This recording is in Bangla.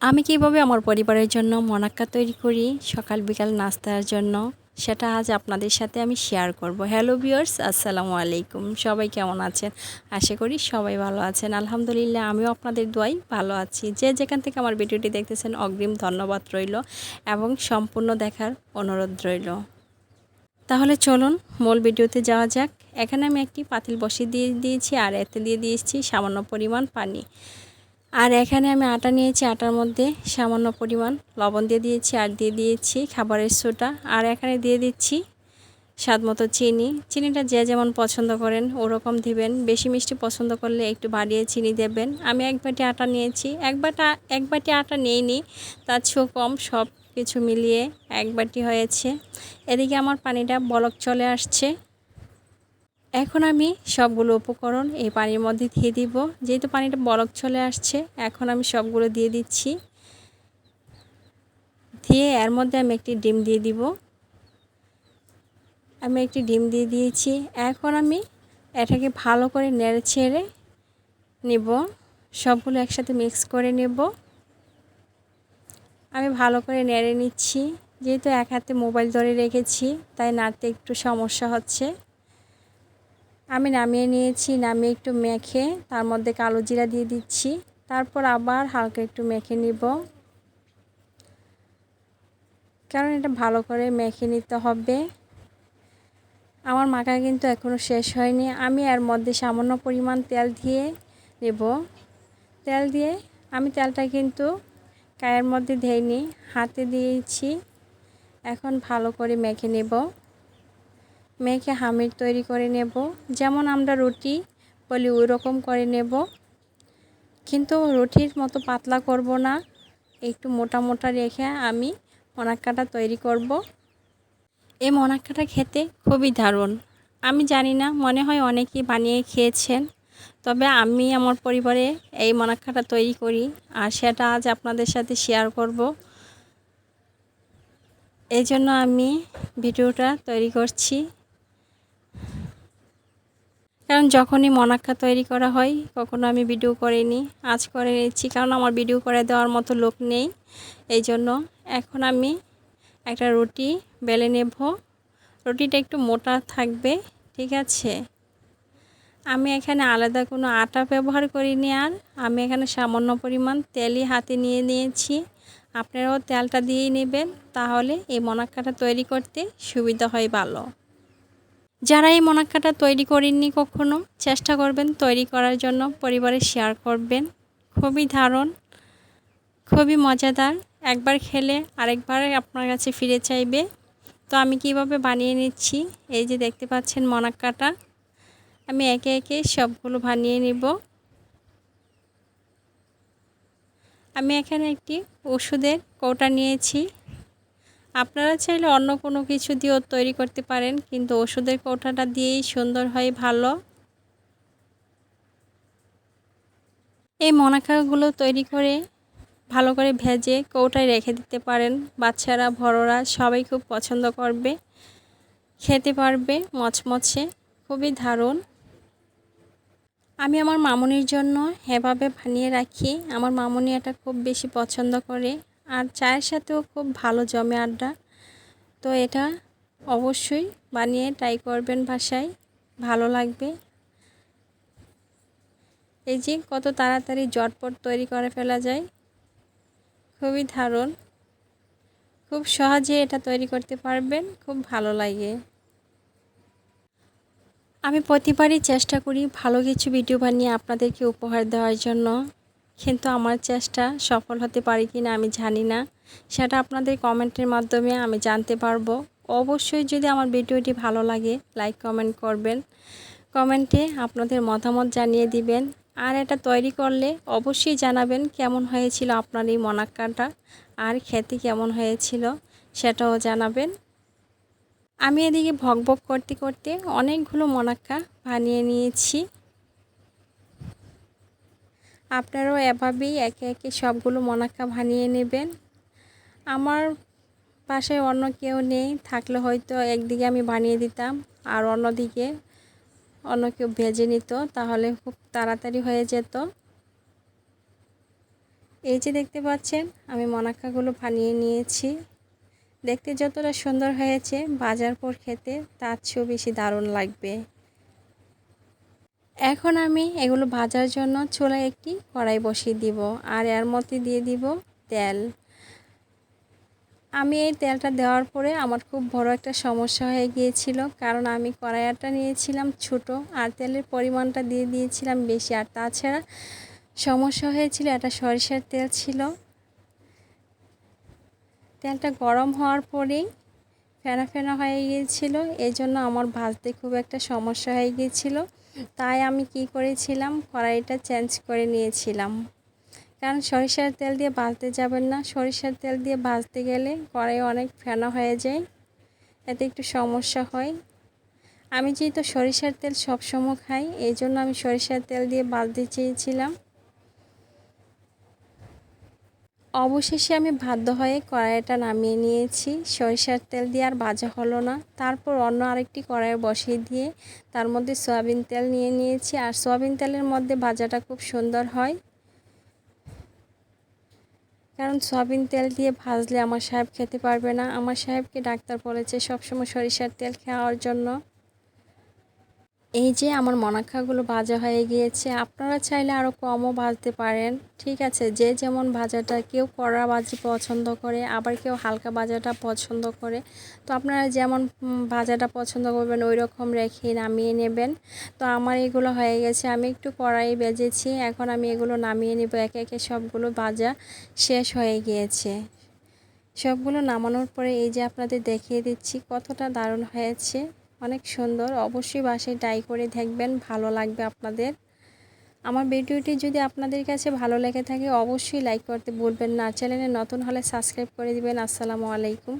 আমি কীভাবে আমার পরিবারের জন্য মনাক্কা তৈরি করি সকাল বিকাল নাস্তার জন্য, সেটা আজ আপনাদের সাথে আমি শেয়ার করব। হ্যালো ভিউয়ার্স আসসালামু আলাইকুম। সবাই কেমন আছেন? আশা করি সবাই ভালো আছেন। আলহামদুলিল্লাহ, আমিও আপনাদের দোয়াই ভালো আছি। যে যেখান থেকে আমার ভিডিওটি দেখতেছেন, অগ্রিম ধন্যবাদ রইল এবং সম্পূর্ণ দেখার অনুরোধ রইল। তাহলে চলুন, মূল ভিডিওতে যাওয়া যাক। এখানে আমি একটি পাতিল বসিয়ে দিয়ে দিয়েছি, আর এতে দিয়ে দিয়েছি সামান্য পরিমাণ পানি। আর এখানে আমি আটা নিয়েছি, আটার মধ্যে সামান্য পরিমাণ লবণ দিয়ে দিয়েছি আর দিয়ে দিয়েছি খাবারের সোটা। আর এখানে দিয়ে দিচ্ছি স্বাদ মতো চিনি। চিনিটা যে যেমন পছন্দ করেন ওরকম দিবেন। বেশি মিষ্টি পছন্দ করলে একটু বাড়িয়ে চিনি দেবেন। আমি এক বাটি আটা নিয়েছি। এক বাটা, এক বাটি আটা নিইনি, তার চেয়েও কম সব কিছু মিলিয়ে এক বাটি হয়েছে। এদিকে আমার পানিটা বলক চলে আসছে। এখন আমি সবগুলো উপকরণ এই পানির মধ্যে দিয়ে দিব। যেহেতু পানিটা বরফ চলে আসছে, এখন আমি সবগুলো দিয়ে দিচ্ছি। দিয়ে এর মধ্যে আমি একটি ডিম দিয়ে দিব। আমি একটি ডিম দিয়ে দিয়েছি। এখন আমি এটাকে ভালো করে নেড়ে ছেড়ে নেব। সবগুলো একসাথে মিক্স করে নেব। আমি ভালো করে নেড়ে নিচ্ছি। যেহেতু এক হাতে মোবাইল ধরে রেখেছি, তাই নাড়তে একটু সমস্যা হচ্ছে। আমি নামিয়ে নিয়েছি, নামিয়ে একটু মেখে তার মধ্যে কালো জিরা দিয়ে দিচ্ছি। তারপর আবার হালকা একটু মেখে নিব। কারণ এটা ভালো করে মেখে নিতে হবে। আমার মাখা কিন্তু এখনও শেষ হয়নি। আমি এর মধ্যে সামান্য পরিমাণ তেল দিয়ে নেব। তেল দিয়ে আমি তেলটা কিন্তু গায়ের মধ্যে ধেয়নি হাতে দিয়েছি। এখন ভালো করে মেখে নেব। মেখে হামির তৈরি করে নেব। যেমন আমরা রুটি বলি ওই রকম করে নেব। কিন্তু রুটির মতো পাতলা করব না। একটু মোটা মোটা রেখে আমি মনাক্কাটা তৈরি করব। এই মনাক্কাটা খেতে খুবই দারুণ। আমি জানি না, মনে হয় অনেকেই বানিয়ে খেয়েছেন। তবে আমি আমার পরিবারে এই মনাক্কাটা তৈরি করি আর সেটা আজ আপনাদের সাথে শেয়ার করব। এই জন্য আমি ভিডিওটা তৈরি করছি। কারণ যখনই মনাক্কা তৈরি করা হয়, কখনো আমি ভিডিও করিনি। আজ করে নিচ্ছি কারণ আমার ভিডিও করে দেওয়ার মতো লোক নেই। এই জন্য এখন আমি একটা রুটি বেলে নেব। রুটিটা একটু মোটা থাকবে, ঠিক আছে? আমি এখানে আলাদা কোনো আটা ব্যবহার করিনি আর। আমি এখানে সামান্য পরিমাণ তেলই হাতে নিয়ে নিয়েছি। আপনারাও তেলটা দিয়েই নেবেন, তাহলে এই মনাক্কাটা তৈরি করতে সুবিধা হয় ভালো। যারা এই মনাক্কাটা তৈরি করেননি কখনো, চেষ্টা করবেন তৈরি করার জন্য, পরিবারে শেয়ার করবেন। খুবই দারুণ, খুবই মজাদার। একবার খেলে আরেকবার আপনার কাছে ফিরে চাইবে। তো আমি কীভাবে বানিয়ে নিচ্ছি? এই যে দেখতে পাচ্ছেন মনাক্কাটা। আমি একে একে সবগুলো বানিয়ে নিব। আমি এখানে একটি ওষুধের কৌটা নিয়েছি। আপনারা চাইলে অন্য কোনো কিছু দিয়েও তৈরি করতে পারেন, কিন্তু ওষুধের কৌটাটা দিয়েই সুন্দর হয়, ভালো। এই মনাকাগুলো তৈরি করে ভালো করে ভেজে কৌটায় রেখে দিতে পারেন। বাচ্চারা, বড়রা সবাই খুব পছন্দ করবে, খেতে পারবে মচমচে, খুবই দারুণ। আমি আমার মামুনির জন্য এভাবে বানিয়ে রাখি। আমার মামুনি এটা খুব বেশি পছন্দ করে। আর চায়ের সাথেও খুব ভালো জমে আড্ডা। তো এটা অবশ্যই বানিয়ে ট্রাই করবেন বাসায়, ভালো লাগবে। এই যে কত তাড়াতাড়ি জটপট তৈরি করে ফেলা যায়, খুবই দারুণ। খুব সহজে এটা তৈরি করতে পারবেন, খুব ভালো লাগে। আমি প্রতিবারই চেষ্টা করি ভালো কিছু ভিডিও বানিয়ে আপনাদেরকে উপহার দেওয়ার জন্য। কিন্তু আমার চেষ্টা সফল হতে পারি কি না আমি জানি না। সেটা আপনাদের কমেন্টের মাধ্যমে আমি জানতে পারব। অবশ্যই যদি আমার ভিডিওটি ভালো লাগে, লাইক, কমেন্ট করবেন। কমেন্টে আপনাদের মতামত জানিয়ে দিবেন। আর এটা তৈরি করলে অবশ্যই জানাবেন কেমন হয়েছিল আপনার এই মনাক্কাটা, আর খেতে কেমন হয়েছিল সেটাও জানাবেন। আমি এদিকে ভকভক করতে করতে অনেকগুলো মনাক্কা বানিয়ে নিয়েছি। আপনারাও এভাবেই একে একে সবগুলো মনাক্কা বানিয়ে নেবেন। আমার পাশে অন্য কেউ নেই, থাকলে হয়তো একদিকে আমি বানিয়ে দিতাম আর অন্যদিকে অন্য কেউ ভেজে নিত, তাহলে খুব তাড়াতাড়ি হয়ে যেত। এই যে দেখতে পাচ্ছেন, আমি মনাক্কাগুলো বানিয়ে নিয়েছি। দেখতে যতটা সুন্দর হয়েছে, বাজার পর খেতে, তার চেয়েও বেশি দারুণ লাগবে। এখন আমি এগুলো ভাজার জন্য চুলায় একটি কড়াই বসিয়ে দিব আর এর মধ্যে দিয়ে দিব তেল। আমি এই তেলটা দেওয়ার পরে আমার খুব বড় একটা সমস্যা হয়ে গিয়েছিল, কারণ আমি কড়াইয়াটা নিয়েছিলাম ছোট আর তেলের পরিমাণটা দিয়ে দিয়েছিলাম বেশি। আর তাছাড়া সমস্যা হয়েছিল, এটা সরিষার তেল ছিল। তেলটা গরম হওয়ার পরেই ফেনা ফেনা হয়ে গিয়েছিল এই জন্য আমার ভাজতে খুব একটা সমস্যা হয়ে গিয়েছিল। তাই আমি কি করেছিলাম? কড়াইটা চেঞ্জ করে নিয়েছিলাম। কারণ সরিষার তেল দিয়ে ভাজতে যাবেন না। সরিষার তেল দিয়ে ভাজতে গেলে কড়াই অনেক ফেনা হয়ে যায়। এতে একটু সমস্যা হয়। আমি যেহেতু সরিষার তেল সবসময় খাই, এই জন্য আমি সরিষার তেল দিয়ে ভাজতে চেয়েছিলাম। অবশেষে আমি বাধ্য হয়ে কড়াইটা নামিয়ে নিয়েছি। সরিষার তেল দিয়ে আর ভাজা হলো না। তারপর অন্য আরেকটি কড়াই বসিয়ে দিয়ে তার মধ্যে সয়াবিন তেল নিয়ে নিয়েছি। আর সয়াবিন তেলের মধ্যে ভাজাটা খুব সুন্দর হয়। কারণ সয়াবিন তেল দিয়ে ভাজলে আমার সাহেব খেতে পারবে না। আমার সাহেবকে ডাক্তার বলেছে সবসময় সরিষার তেল খাওয়ার জন্য। এই যে আমার মনাক্ষাগুলো ভাজা হয়ে গিয়েছে, আপনারা চাইলে আরও কমও ভাজতে পারেন। ঠিক আছে, যে যেমন ভাজাটা কেউ কড়া ভাজি পছন্দ করে, আবার কেউ হালকা ভাজাটা পছন্দ করে। তো আপনারা যেমন ভাজাটা পছন্দ করবেন ওই রকম রেখে নামিয়ে নেবেন। তো আমার এগুলো হয়ে গেছে, আমি একটু কড়াই বেজেছি, এখন আমি এগুলো নামিয়ে নেব। একে একে সবগুলো ভাজা শেষ হয়ে গিয়েছে। সবগুলো নামানোর পরে এই যে আপনাদের দেখিয়ে দিচ্ছি কতটা দারুণ হয়েছে। অনেক সুন্দর। অবশ্যই বাসায় ট্রাই করে দেখবেন, ভালো লাগবে আপনাদের। আমার ভিডিওটি যদি আপনাদের কাছে ভালো লেগে থাকে, অবশ্যই লাইক করতে ভুলবেন না। চ্যানেলে নতুন হলে সাবস্ক্রাইব করে দিবেন। আসসালামু আলাইকুম।